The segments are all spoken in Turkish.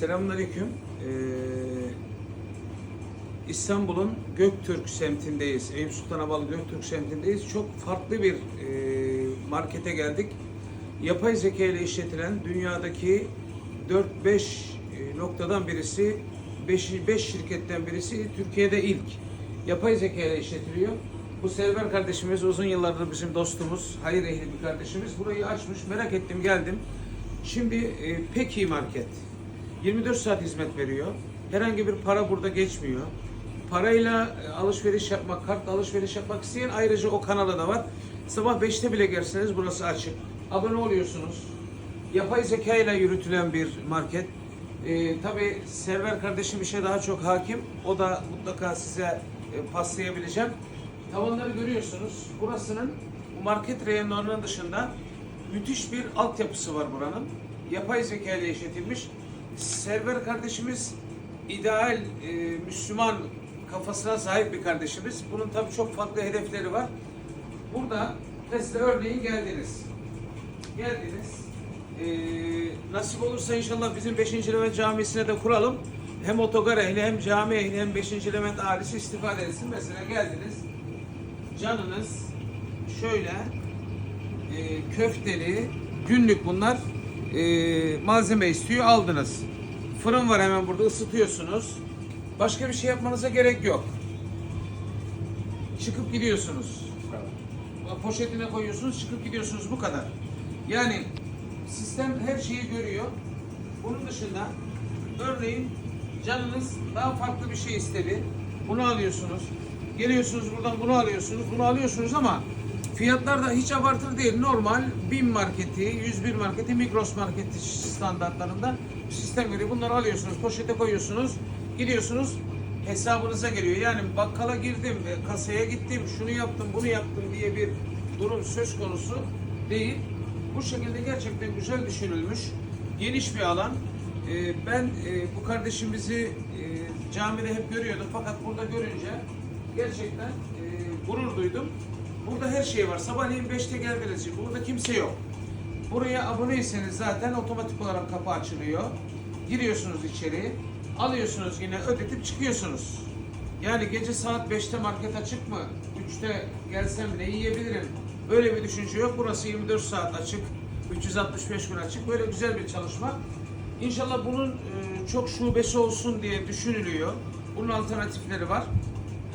Selamünaleyküm. Ee, İstanbul'un Göktürk semtindeyiz. Eyüp Sultan'a Göktürk semtindeyiz. Çok farklı bir e, markete geldik. Yapay zeka ile işletilen dünyadaki 4-5 e, noktadan birisi, 5, 5 şirketten birisi Türkiye'de ilk. Yapay zeka ile işletiliyor. Bu Selver kardeşimiz uzun yıllardır bizim dostumuz, hayır ehli bir kardeşimiz. Burayı açmış, merak ettim geldim. Şimdi e, Peki Market. 24 saat hizmet veriyor. Herhangi bir para burada geçmiyor. Parayla e, alışveriş yapmak, kartla alışveriş yapmak isteyen ayrıca o kanala da var. Sabah 5'te bile gelseniz burası açık. Abone oluyorsunuz. Yapay zeka ile yürütülen bir market. Ee, Tabi Server kardeşim işe daha çok hakim. O da mutlaka size e, paslayabileceğim. Tavanları görüyorsunuz. Burasının bu market reyonlarının dışında müthiş bir altyapısı var buranın. Yapay zeka ile işletilmiş. Server kardeşimiz ideal e, Müslüman kafasına sahip bir kardeşimiz. Bunun tabii çok farklı hedefleri var. Burada mesela örneğin geldiniz. Geldiniz. E, nasip olursa inşallah bizim 5. Levent Camisi'ne de kuralım. Hem otogar ehli hem cami ehli hem 5. Levent ailesi istifade etsin. Mesela geldiniz. Canınız şöyle e, köfteli günlük bunlar e, malzeme istiyor aldınız. Fırın var hemen burada ısıtıyorsunuz. Başka bir şey yapmanıza gerek yok. Çıkıp gidiyorsunuz. Poşetine koyuyorsunuz, çıkıp gidiyorsunuz bu kadar. Yani sistem her şeyi görüyor. Bunun dışında örneğin canınız daha farklı bir şey istedi. Bunu alıyorsunuz. Geliyorsunuz buradan bunu alıyorsunuz. Bunu alıyorsunuz ama fiyatlar da hiç abartılı değil. Normal BİM marketi, 101 marketi, Migros marketi standartlarında sistem görüyor. Bunları alıyorsunuz, poşete koyuyorsunuz. Gidiyorsunuz hesabınıza geliyor. Yani bakkala girdim, e, kasaya gittim, şunu yaptım, bunu yaptım diye bir durum söz konusu değil. Bu şekilde gerçekten güzel düşünülmüş, geniş bir alan. Ee, Ben e, bu kardeşimizi e, camide hep görüyordum fakat burada görünce gerçekten e, gurur duydum. Burada her şey var. Sabahleyin 5'te geldiniz. Burada kimse yok. Buraya aboneyseniz zaten otomatik olarak kapı açılıyor. Giriyorsunuz içeri. Alıyorsunuz yine ödetip çıkıyorsunuz. Yani gece saat 5'te market açık mı? 3'te gelsem ne yiyebilirim? Böyle bir düşünce yok. Burası 24 saat açık. 365 gün açık. Böyle güzel bir çalışma. İnşallah bunun e, çok şubesi olsun diye düşünülüyor. Bunun alternatifleri var.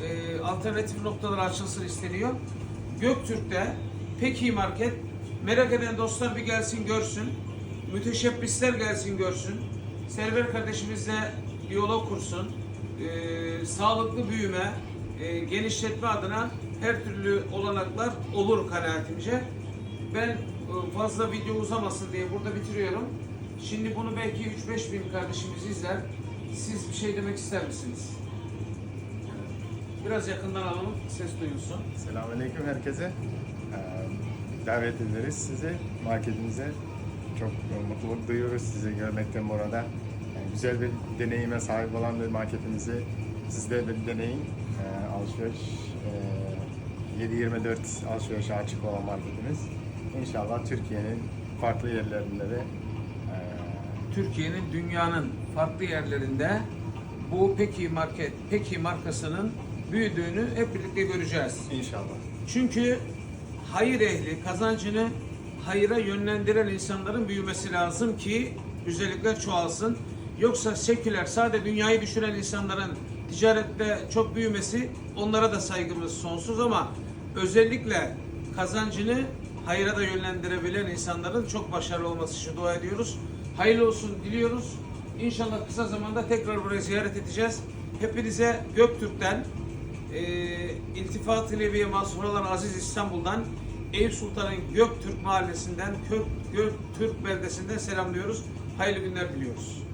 E, alternatif noktalar açılsın isteniyor. Göktürk'te Peki Market merak eden dostlar bir gelsin görsün. Müteşebbisler gelsin görsün. Server kardeşimizle diyalog kursun. E, sağlıklı büyüme, e, genişletme adına her türlü olanaklar olur kanaatimce. Ben e, fazla video uzamasın diye burada bitiriyorum. Şimdi bunu belki 3-5 bin kardeşimiz izler. Siz bir şey demek ister misiniz? Biraz yakından alalım, ses duyulsun. Selamünaleyküm herkese. Ee, Davet ederiz sizi marketimize. Çok mutluluk duyuyoruz sizi görmekten burada. Yani güzel bir deneyime sahip olan bir marketimizi sizler de bir deneyin. Ee, alışveriş e, 7-24 alışverişe açık olan marketimiz. İnşallah Türkiye'nin farklı yerlerinde de e, Türkiye'nin, dünyanın farklı yerlerinde bu Peki Market, Peki markasının büyüdüğünü hep birlikte göreceğiz. inşallah. Çünkü hayır ehli kazancını hayıra yönlendiren insanların büyümesi lazım ki güzellikler çoğalsın. Yoksa seküler, sade dünyayı düşünen insanların ticarette çok büyümesi onlara da saygımız sonsuz ama özellikle kazancını hayıra da yönlendirebilen insanların çok başarılı olması için dua ediyoruz. Hayırlı olsun diliyoruz. İnşallah kısa zamanda tekrar buraya ziyaret edeceğiz. Hepinize Göktürk'ten e, İltifat Leviye mahsur Aziz İstanbul'dan Eyüp Sultan'ın Göktürk mahallesinden Göktürk beldesinden selamlıyoruz. Hayırlı günler diliyoruz.